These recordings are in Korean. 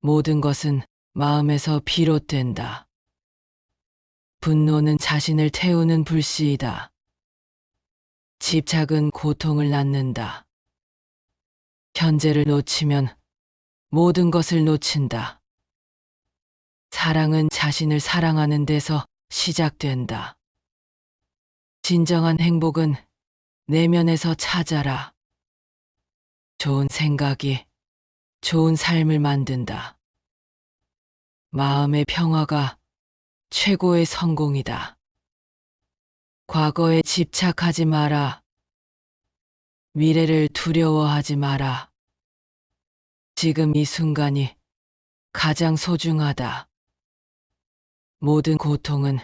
모든 것은 마음에서 비롯된다. 분노는 자신을 태우는 불씨이다. 집착은 고통을 낳는다. 현재를 놓치면 모든 것을 놓친다. 사랑은 자신을 사랑하는 데서 시작된다. 진정한 행복은 내면에서 찾아라. 좋은 생각이 좋은 삶을 만든다. 마음의 평화가 최고의 성공이다. 과거에 집착하지 마라. 미래를 두려워하지 마라. 지금 이 순간이 가장 소중하다. 모든 고통은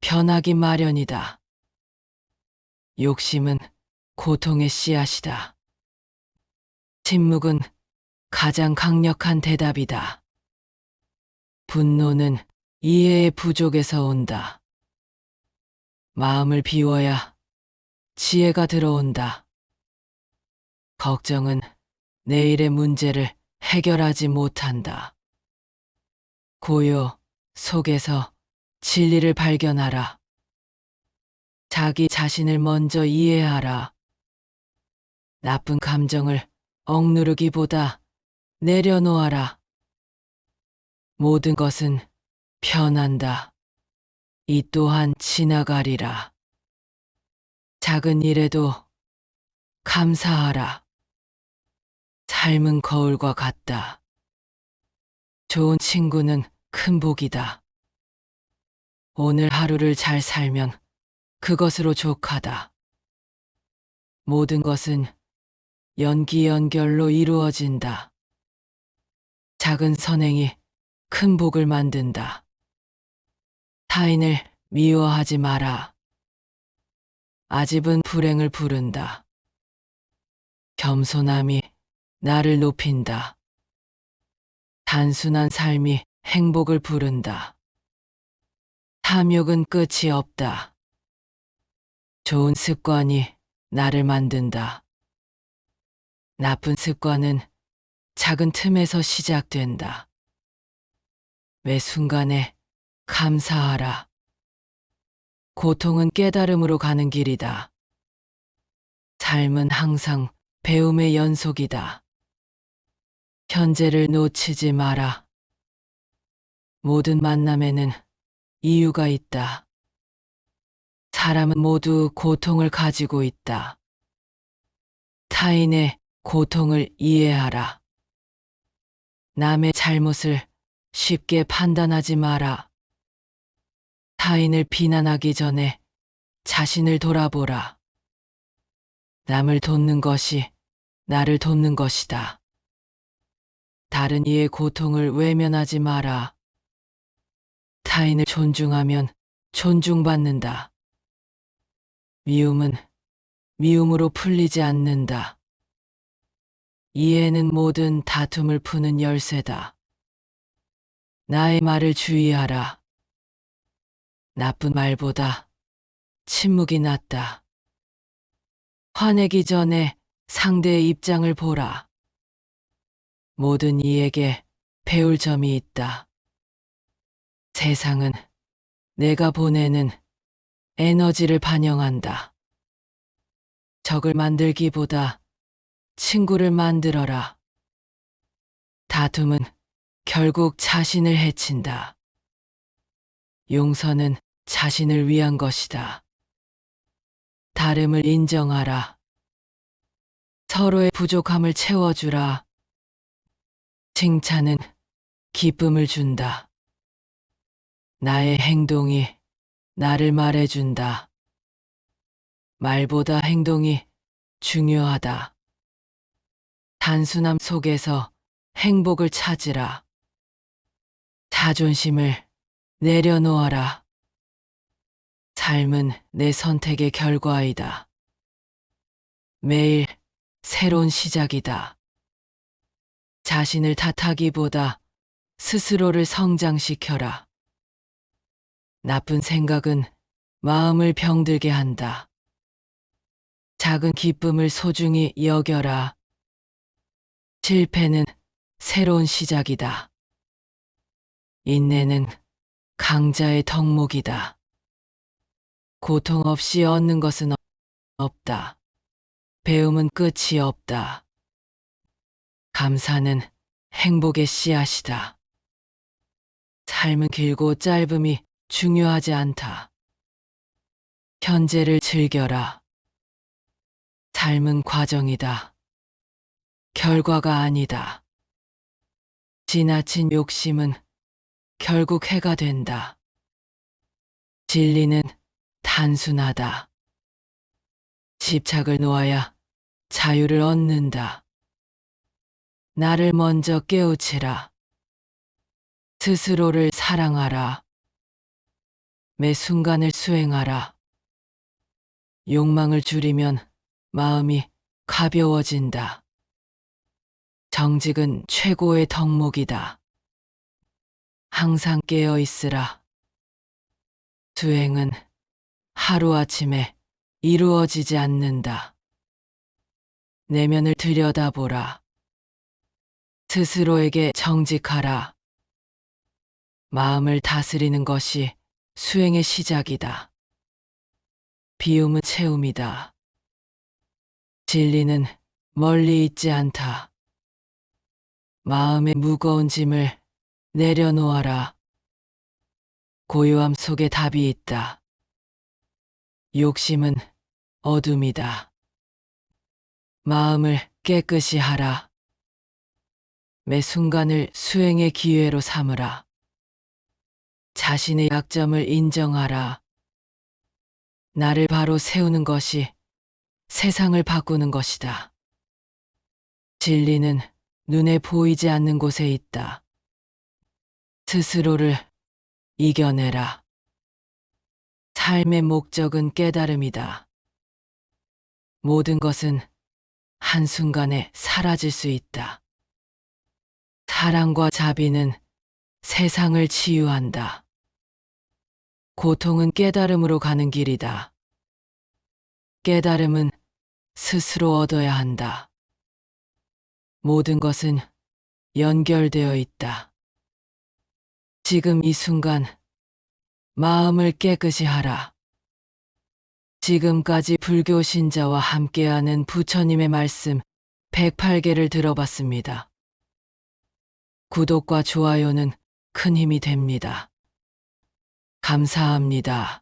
변하기 마련이다. 욕심은 고통의 씨앗이다. 침묵은 가장 강력한 대답이다. 분노는 이해의 부족에서 온다. 마음을 비워야 지혜가 들어온다. 걱정은 내일의 문제를 해결하지 못한다. 고요 속에서 진리를 발견하라. 자기 자신을 먼저 이해하라. 나쁜 감정을 억누르기보다 내려놓아라. 모든 것은 변한다. 이 또한 지나가리라. 작은 일에도 감사하라. 삶은 거울과 같다. 좋은 친구는 큰 복이다. 오늘 하루를 잘 살면 그것으로 족하다. 모든 것은 연기 연결로 이루어진다. 작은 선행이 큰 복을 만든다. 타인을 미워하지 마라. 아집은 불행을 부른다. 겸손함이 나를 높인다. 단순한 삶이 행복을 부른다. 탐욕은 끝이 없다. 좋은 습관이 나를 만든다. 나쁜 습관은 작은 틈에서 시작된다. 매 순간에 감사하라. 고통은 깨달음으로 가는 길이다. 삶은 항상 배움의 연속이다. 현재를 놓치지 마라. 모든 만남에는 이유가 있다. 사람은 모두 고통을 가지고 있다. 타인의 고통을 이해하라. 남의 잘못을 쉽게 판단하지 마라. 타인을 비난하기 전에 자신을 돌아보라. 남을 돕는 것이 나를 돕는 것이다. 다른 이의 고통을 외면하지 마라. 타인을 존중하면 존중받는다. 미움은 미움으로 풀리지 않는다. 이해는 모든 다툼을 푸는 열쇠다. 나의 말을 주의하라. 나쁜 말보다 침묵이 낫다. 화내기 전에 상대의 입장을 보라. 모든 이에게 배울 점이 있다. 세상은 내가 보내는 에너지를 반영한다. 적을 만들기보다 친구를 만들어라. 다툼은 결국 자신을 해친다. 용서는 자신을 위한 것이다. 다름을 인정하라. 서로의 부족함을 채워주라. 칭찬은 기쁨을 준다. 나의 행동이 나를 말해준다. 말보다 행동이 중요하다. 단순함 속에서 행복을 찾으라. 자존심을 내려놓아라. 삶은 내 선택의 결과이다. 매일 새로운 시작이다. 자신을 탓하기보다 스스로를 성장시켜라. 나쁜 생각은 마음을 병들게 한다. 작은 기쁨을 소중히 여겨라. 실패는 새로운 시작이다. 인내는 강자의 덕목이다. 고통 없이 얻는 것은 없- 없다. 배움은 끝이 없다. 감사는 행복의 씨앗이다. 삶은 길고 짧음이 중요하지 않다. 현재를 즐겨라. 삶은 과정이다. 결과가 아니다. 지나친 욕심은 결국 해가 된다. 진리는 단순하다. 집착을 놓아야 자유를 얻는다. 나를 먼저 깨우치라. 스스로를 사랑하라. 매 순간을 수행하라. 욕망을 줄이면 마음이 가벼워진다. 정직은 최고의 덕목이다. 항상 깨어 있으라. 수행은 하루아침에 이루어지지 않는다. 내면을 들여다보라. 스스로에게 정직하라. 마음을 다스리는 것이 수행의 시작이다. 비움은 채움이다. 진리는 멀리 있지 않다. 마음의 무거운 짐을 내려놓아라. 고요함 속에 답이 있다. 욕심은 어둠이다. 마음을 깨끗이 하라. 매 순간을 수행의 기회로 삼으라. 자신의 약점을 인정하라. 나를 바로 세우는 것이 세상을 바꾸는 것이다. 진리는 눈에 보이지 않는 곳에 있다. 스스로를 이겨내라. 삶의 목적은 깨달음이다. 모든 것은 한순간에 사라질 수 있다. 사랑과 자비는 세상을 치유한다. 고통은 깨달음으로 가는 길이다. 깨달음은 스스로 얻어야 한다. 모든 것은 연결되어 있다. 지금 이 순간 마음을 깨끗이 하라. 지금까지 불교 신자와 함께하는 부처님의 말씀 108개를 들어봤습니다. 구독과 좋아요는 큰 힘이 됩니다. 감사합니다.